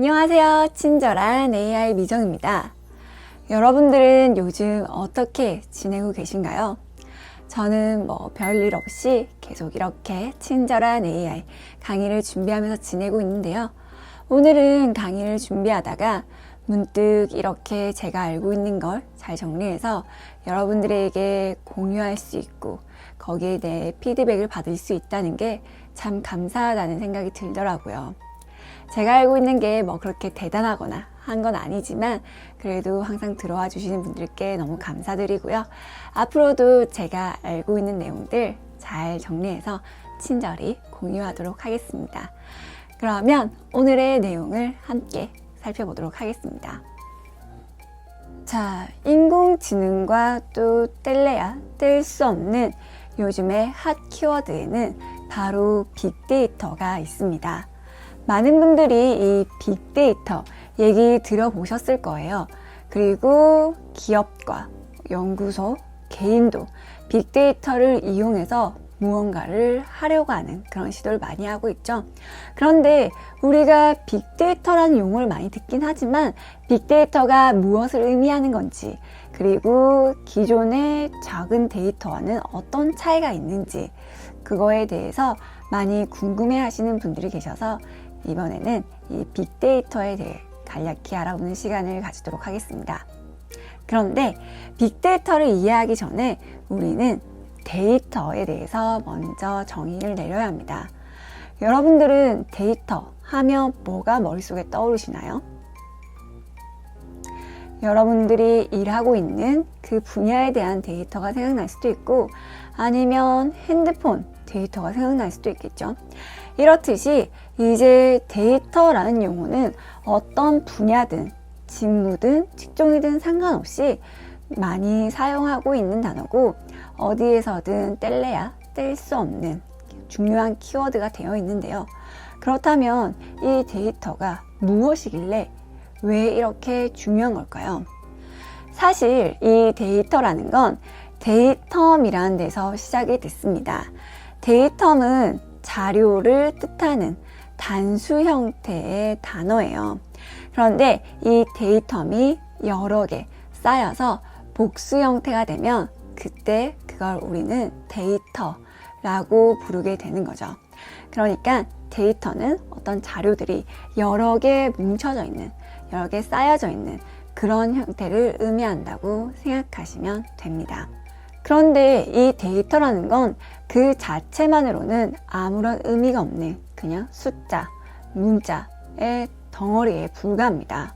안녕하세요. 친절한 AI 미정입니다. 여러분들은 요즘 어떻게 지내고 계신가요? 저는 뭐 별일 없이 계속 이렇게 친절한 AI 강의를 준비하면서 지내고 있는데요. 오늘은 강의를 준비하다가 문득 이렇게 제가 알고 있는 걸 잘 정리해서 여러분들에게 공유할 수 있고 거기에 대해 피드백을 받을 수 있다는 게 참 감사하다는 생각이 들더라고요. 제가 알고 있는 게 뭐 그렇게 대단하거나 한 건 아니지만 그래도 항상 들어와 주시는 분들께 너무 감사드리고요. 앞으로도 제가 알고 있는 내용들 잘 정리해서 친절히 공유하도록 하겠습니다. 그러면 오늘의 내용을 함께 살펴보도록 하겠습니다. 자, 인공지능과 또 뗄래야 뗄 수 없는 요즘의 핫 키워드에는 바로 빅데이터가 있습니다. 많은 분들이 이 빅데이터 얘기 들어보셨을 거예요. 그리고 기업과 연구소, 개인도 빅데이터를 이용해서 무언가를 하려고 하는 그런 시도를 많이 하고 있죠. 그런데 우리가 빅데이터라는 용어를 많이 듣긴 하지만 빅데이터가 무엇을 의미하는 건지 그리고 기존의 작은 데이터와는 어떤 차이가 있는지 그거에 대해서 많이 궁금해 하시는 분들이 계셔서 이번에는 이 빅데이터에 대해 간략히 알아보는 시간을 가지도록 하겠습니다. 그런데 빅데이터를 이해하기 전에 우리는 데이터에 대해서 먼저 정의를 내려야 합니다. 여러분들은 데이터 하면 뭐가 머릿속에 떠오르시나요? 여러분들이 일하고 있는 그 분야에 대한 데이터가 생각날 수도 있고 아니면 핸드폰 데이터가 생각날 수도 있겠죠. 이렇듯이 이제 데이터라는 용어는 어떤 분야든 직무든 직종이든 상관없이 많이 사용하고 있는 단어고 어디에서든 뗄래야 뗄 수 없는 중요한 키워드가 되어 있는데요. 그렇다면 이 데이터가 무엇이길래 왜 이렇게 중요한 걸까요? 사실 이 데이터라는 건 데이텀이라는 데서 시작이 됐습니다. 데이텀은 자료를 뜻하는 단수 형태의 단어예요. 그런데 이 데이텀이 여러 개 쌓여서 복수 형태가 되면 그때 그걸 우리는 데이터라고 부르게 되는 거죠. 그러니까 데이터는 어떤 자료들이 여러 개 뭉쳐져 있는, 여러 개 쌓여져 있는 그런 형태를 의미한다고 생각하시면 됩니다. 그런데 이 데이터라는 건 그 자체만으로는 아무런 의미가 없는 그냥 숫자, 문자의 덩어리에 불과합니다.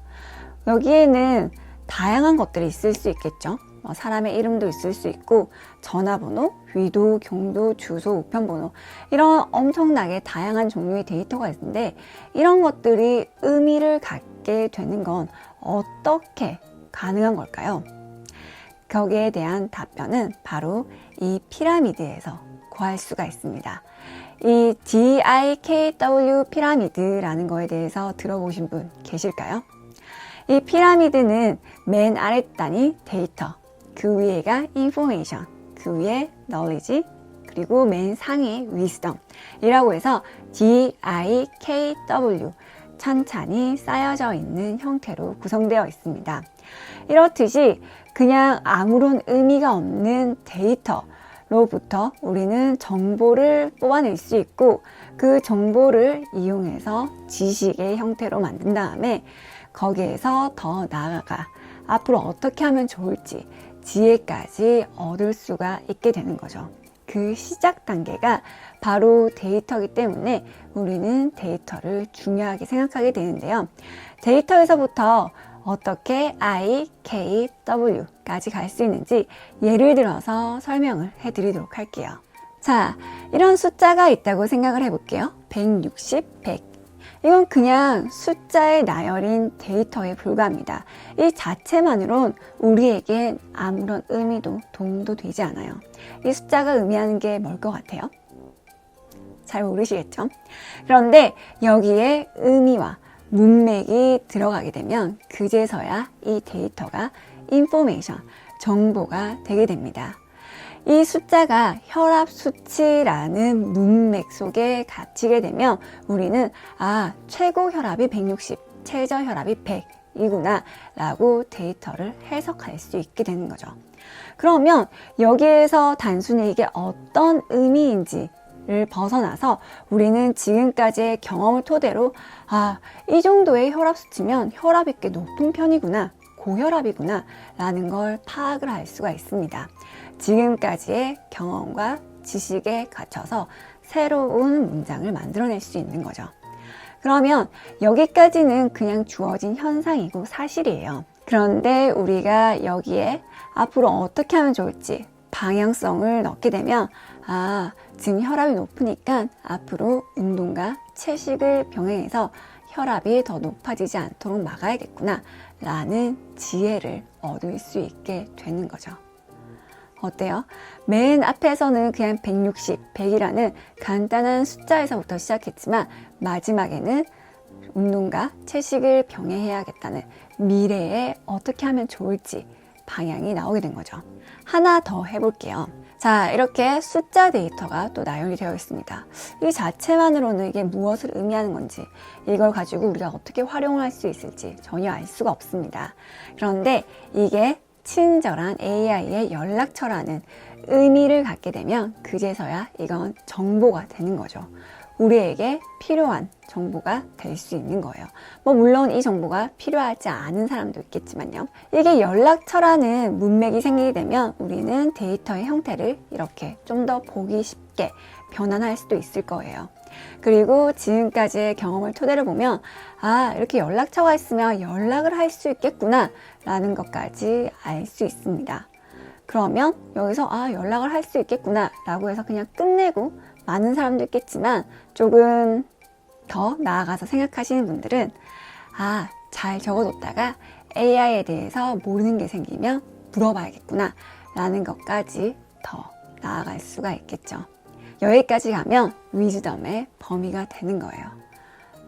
여기에는 다양한 것들이 있을 수 있겠죠. 뭐 사람의 이름도 있을 수 있고 전화번호, 위도, 경도, 주소, 우편번호 이런 엄청나게 다양한 종류의 데이터가 있는데 이런 것들이 의미를 갖게 되는 건 어떻게 가능한 걸까요? 거기에 대한 답변은 바로 이 피라미드에서 구할 수가 있습니다. 이 DIKW 피라미드라는 거에 대해서 들어보신 분 계실까요? 이 피라미드는 맨 아래 단이 데이터, 그 위에가 information, 그 위에 knowledge, 그리고 맨 상에 wisdom 이라고 해서 DIKW 찬찬히 쌓여져 있는 형태로 구성되어 있습니다. 이렇듯이 그냥 아무런 의미가 없는 데이터로부터 우리는 정보를 뽑아낼 수 있고 그 정보를 이용해서 지식의 형태로 만든 다음에 거기에서 더 나아가 앞으로 어떻게 하면 좋을지 지혜까지 얻을 수가 있게 되는 거죠. 그 시작 단계가 바로 데이터이기 때문에 우리는 데이터를 중요하게 생각하게 되는데요. 데이터에서부터 어떻게 I, K, W까지 갈 수 있는지 예를 들어서 설명을 해드리도록 할게요. 자, 이런 숫자가 있다고 생각을 해볼게요. 160, 100. 이건 그냥 숫자의 나열인 데이터에 불과합니다. 이 자체만으론 우리에겐 아무런 의미도 도움도 되지 않아요. 이 숫자가 의미하는 게 뭘 것 같아요? 잘 모르시겠죠? 그런데 여기에 의미와 문맥이 들어가게 되면 그제서야 이 데이터가 인포메이션, 정보가 되게 됩니다. 이 숫자가 혈압 수치라는 문맥 속에 갇히게 되면 우리는 아, 최고 혈압이 160, 최저 혈압이 100 이구나 라고 데이터를 해석할 수 있게 되는 거죠. 그러면 여기에서 단순히 이게 어떤 의미인지 를 벗어나서 우리는 지금까지의 경험을 토대로 아, 이 정도의 혈압 수치면 혈압이 꽤 높은 편이구나. 고혈압이구나. 라는 걸 파악을 할 수가 있습니다. 지금까지의 경험과 지식에 갖춰서 새로운 문장을 만들어낼 수 있는 거죠. 그러면 여기까지는 그냥 주어진 현상이고 사실이에요. 그런데 우리가 여기에 앞으로 어떻게 하면 좋을지 방향성을 넣게 되면 아, 지금 혈압이 높으니까 앞으로 운동과 채식을 병행해서 혈압이 더 높아지지 않도록 막아야겠구나 라는 지혜를 얻을 수 있게 되는 거죠. 어때요? 맨 앞에서는 그냥 160, 100이라는 간단한 숫자에서부터 시작했지만 마지막에는 운동과 채식을 병행해야겠다는 미래에 어떻게 하면 좋을지 방향이 나오게 된 거죠. 하나 더 해볼게요. 자, 이렇게 숫자 데이터가 또 나열이 되어 있습니다. 이 자체만으로는 이게 무엇을 의미하는 건지, 이걸 가지고 우리가 어떻게 활용을 할 수 있을지 전혀 알 수가 없습니다. 그런데 이게 친절한 AI의 연락처라는 의미를 갖게 되면 그제서야 이건 정보가 되는 거죠. 우리에게 필요한 정보가 될 수 있는 거예요. 뭐, 물론 이 정보가 필요하지 않은 사람도 있겠지만요. 이게 연락처라는 문맥이 생기게 되면 우리는 데이터의 형태를 이렇게 좀 더 보기 쉽게 변환할 수도 있을 거예요. 그리고 지금까지의 경험을 토대로 보면, 아, 이렇게 연락처가 있으면 연락을 할 수 있겠구나, 라는 것까지 알 수 있습니다. 그러면 여기서, 아, 연락을 할 수 있겠구나, 라고 해서 그냥 끝내고 많은 사람도 있겠지만 조금 더 나아가서 생각하시는 분들은 아, 잘 적어뒀다가 AI에 대해서 모르는 게 생기면 물어봐야겠구나 라는 것까지 더 나아갈 수가 있겠죠. 여기까지 가면 위즈덤의 범위가 되는 거예요.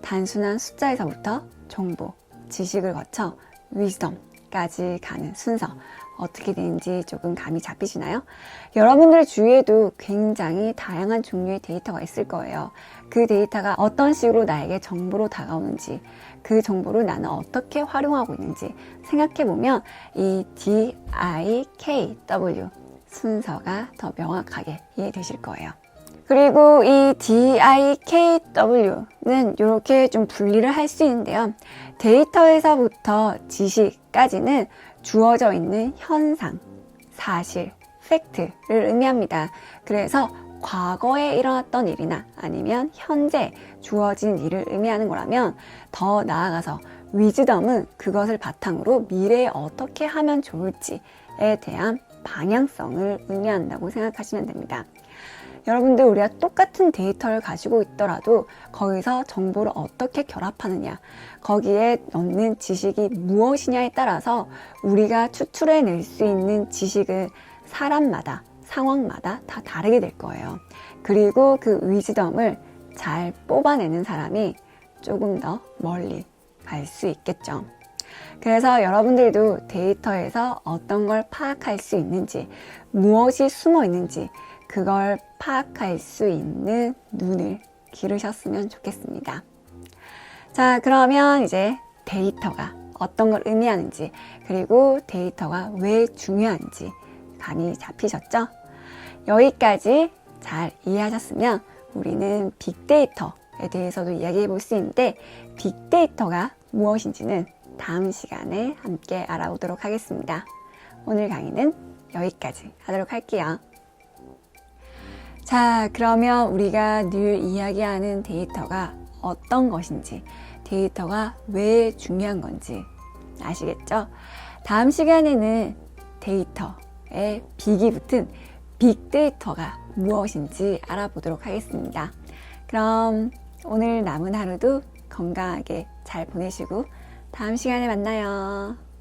단순한 숫자에서부터 정보, 지식을 거쳐 위즈덤 까지 가는 순서. 어떻게 되는지 조금 감이 잡히시나요? 여러분들 주위에도 굉장히 다양한 종류의 데이터가 있을 거예요. 그 데이터가 어떤 식으로 나에게 정보로 다가오는지, 그 정보를 나는 어떻게 활용하고 있는지 생각해 보면 이 DIKW 순서가 더 명확하게 이해되실 거예요. 그리고 이 DIKW는 이렇게 좀 분리를 할 수 있는데요. 데이터에서부터 지식까지는 주어져 있는 현상, 사실, 팩트를 의미합니다. 그래서 과거에 일어났던 일이나 아니면 현재 주어진 일을 의미하는 거라면 더 나아가서 위즈덤은 그것을 바탕으로 미래에 어떻게 하면 좋을지에 대한 방향성을 의미한다고 생각하시면 됩니다. 여러분들 우리가 똑같은 데이터를 가지고 있더라도 거기서 정보를 어떻게 결합하느냐, 거기에 넣는 지식이 무엇이냐에 따라서 우리가 추출해낼 수 있는 지식은 사람마다, 상황마다 다 다르게 될 거예요. 그리고 그 위즈덤을 잘 뽑아내는 사람이 조금 더 멀리 갈 수 있겠죠. 그래서 여러분들도 데이터에서 어떤 걸 파악할 수 있는지, 무엇이 숨어 있는지, 그걸 파악할 수 있는 눈을 기르셨으면 좋겠습니다. 자, 그러면 이제 데이터가 어떤 걸 의미하는지, 그리고 데이터가 왜 중요한지 감이 잡히셨죠? 여기까지 잘 이해하셨으면 우리는 빅데이터에 대해서도 이야기해 볼 수 있는데, 빅데이터가 무엇인지는 다음 시간에 함께 알아보도록 하겠습니다. 오늘 강의는 여기까지 하도록 할게요. 자, 그러면 우리가 늘 이야기하는 데이터가 어떤 것인지, 데이터가 왜 중요한 건지 아시겠죠? 다음 시간에는 데이터에 빅이 붙은 빅데이터가 무엇인지 알아보도록 하겠습니다. 그럼 오늘 남은 하루도 건강하게 잘 보내시고 다음 시간에 만나요.